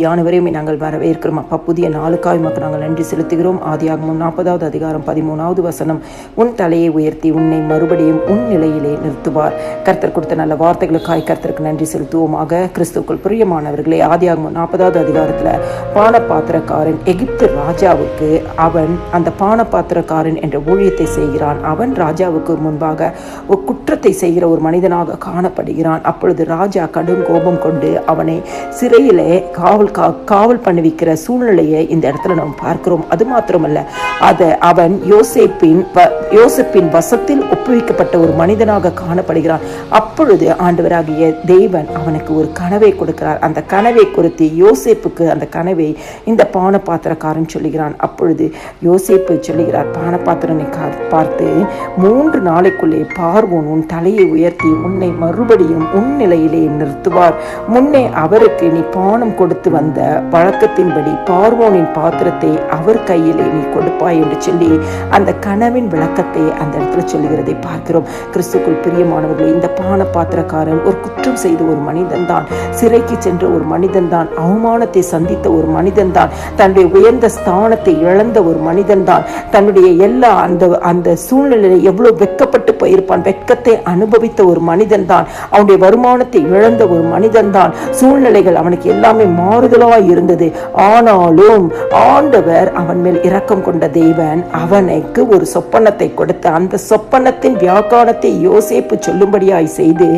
யானவரையுமே நாங்கள் வரவேற்கிறோம். அப்பா புதிய நாளுக்காய் மக்கள் நாங்கள் நன்றி செலுத்துகிறோம். ஆதியாகமும் நாற்பதாவது அதிகாரம் பதிமூணாவது வசனம். உன் தலையை உயர்த்தி உன்னை மறுபடியும் உன் நிலையிலே நிறுத்துவார். கர்த்தர் கொடுத்த நல்ல வார்த்தைகளுக்காய் கர்த்தருக்கு நன்றி செலுத்துவோமாக. கிறிஸ்துக்கள் பிரியமானவர்களே ஆதியாகமும் நாற்பதாவது அதிகாரத்தில் பானபாத்திரக்காரன் எகிப்து ராஜாவுக்கு அவன் அந்த பானபாத்திரக்காரன் என்ற ஊழியத்தை செய்கிறான். அவன் ராஜாவுக்கு முன்பாக ஒரு குற்றத்தை செய்கிற ஒரு மனிதனாக காணப்படுகிறான். அப்பொழுது ராஜா கடும் கோபம் கொண்டு அவனை சிறையிலே காவல் காவல் கா காவல் பண்ணுவிக்கிற சூழ்நிலையை இந்த இடத்துல நாம் பார்க்கிறோம். அது மாத்திரமல்ல அதை அவன் யோசேப்பின் வ- யோசேப்பின் வசத்தில் ஒப்புவிக்கப்பட்ட ஒரு மனிதனாக காணப்படுகிறான். அப்பொழுது ஆண்டவராகிய தேவன் அவனுக்கு ஒரு கனவை கொடுக்கிறார். அந்த கனவை குறித்து யோசேப்புக்கு அந்த கனவை இந்த பானபாத்திரக்காரன் சொல்லுகிறான். அப்பொழுது யோசேப்பு சொல்லுகிறார் பானபாத்திரனை கா- பார்த்து மூன்று நாளைக்குள்ளே பார்வோன் உன் தலையை உயர்த்தி உன்னை மறுபடியும் உன் நிலையிலே நிறுத்துவார். முன்னே அவருக்கு நீ பானம் கொடுத்து வந்த பழக்கத்தின்படி பார்வோனின் பாத்திரத்தை அவர் கையிலே நீ கொடுப்பாய் என்று சொல்லி அந்த கனவின் விளக்கத்தை அந்த இடத்துல சொல்லுகிறதை பார்க்கிறோம். கிறிஸ்துக்குள் பிரியமானவர்கள் இந்த பான பாத்திரக்காரன் ஒரு குற்றம் செய்த ஒரு மனிதன் தான் சிறைக்கு சென்ற ஒரு மனிதன் தான் அவமானத்தை சந்தித்த ஒரு மனிதன் தான் தன்னுடைய உயர்ந்த ஸ்தானத்தை இழந்த ஒரு மனிதன் தான் தன்னுடைய எல்லா அந்த அந்த சூழ்நிலையில எவ்வளவு வெட்கப்பட்டு போயிருப்பான் வெட்கத்தை அனுபவித்த ஒரு மனிதன் தான் அவனுடைய வருமானத்தை இழந்த ஒரு மனிதன் தான் சூழ்நிலைகள் அவனுக்கு எல்லாமே மாறும். மாறுதலாய் இருந்தது. ஆனாலும் ஆண்டவர் அவன் மேல் இரக்கம் கொண்ட தேவன் அவனுக்கு ஒரு சொப்பனத்தை கொடுத்து அந்த சொப்பனத்தின் வியாக்கானத்தை யோசேப்பு சொல்லும்படியாய் செய்து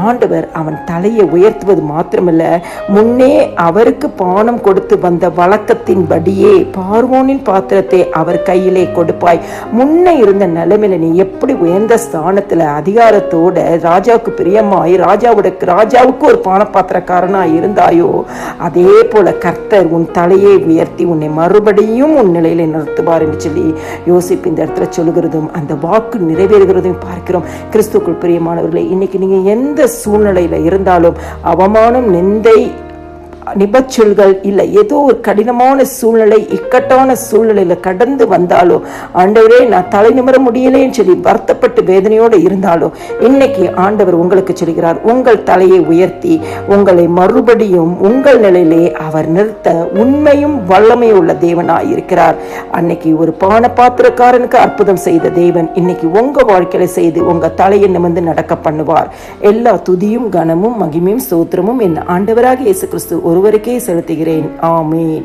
ஆண்டவர் அவன் தலையை உயர்த்துவது மாத்திரமல்ல முன்னே அவருக்கு பானம் கொடுத்து வந்த வழக்கத்தின்படியே பார்வோனின் பாத்திரத்தை அவர் கையிலே கொடுப்பாய். முன்ன இருந்த நிலைமையில நீ எப்படி உயர்ந்த ஸ்தானத்துல அதிகாரத்தோட ராஜாவுக்கு பிரியமாய் ராஜாவோட ராஜாவுக்கு ஒரு பானபாத்திரக்காரனா இருந்தாயோ அதே போல கர்த்தர் உன் தலையை உயர்த்தி உன்னை மறுபடியும் உன் நிலையில நிறுத்துவார் என்று சொல்லி யோசிப்பு இந்த இடத்துல சொல்லுகிறதும் அந்த வாக்கு நிறைவேறுகிறதும் பார்க்கிறோம். கிறிஸ்துக்குள் பிரியமானவர்களே இன்னைக்கு நீங்க எந்த சூழ்நிலையில இருந்தாலும் அவமானம் நிந்தை நிபச்சொல்கள் இல்லை. ஏதோ ஒரு கடினமான சூழ்நிலை இக்கட்டான சூழ்நிலையில் கடந்து வந்தாலோ ஆண்டவரே நான் தலை நிமிர முடியலேன்னு சொல்லி வருத்தப்பட்டு வேதனையோடு இருந்தாலோ இன்னைக்கு ஆண்டவர் உங்களுக்கு சொல்கிறார் உங்கள் தலையை உயர்த்தி உங்களை மறுபடியும் உங்கள் நிலையிலே அவர் நிறுத்த உண்மையும் வல்லமையும் உள்ள தேவனாய் இருக்கிறார். அன்னைக்கு ஒரு பான பாத்திரக்காரனுக்கு அற்புதம் செய்த தேவன் இன்னைக்கு உங்க வாழ்க்கையில செய்து உங்க தலையை நிமிர்ந்து நடக்க பண்ணுவார். எல்லா துதியும் கனமும் மகிமையும் சோத்திரமும் என் ஆண்டவராக இயேசு கிறிஸ்து ஒருவருக்கே செலுத்துகிறேன். ஆமீன்.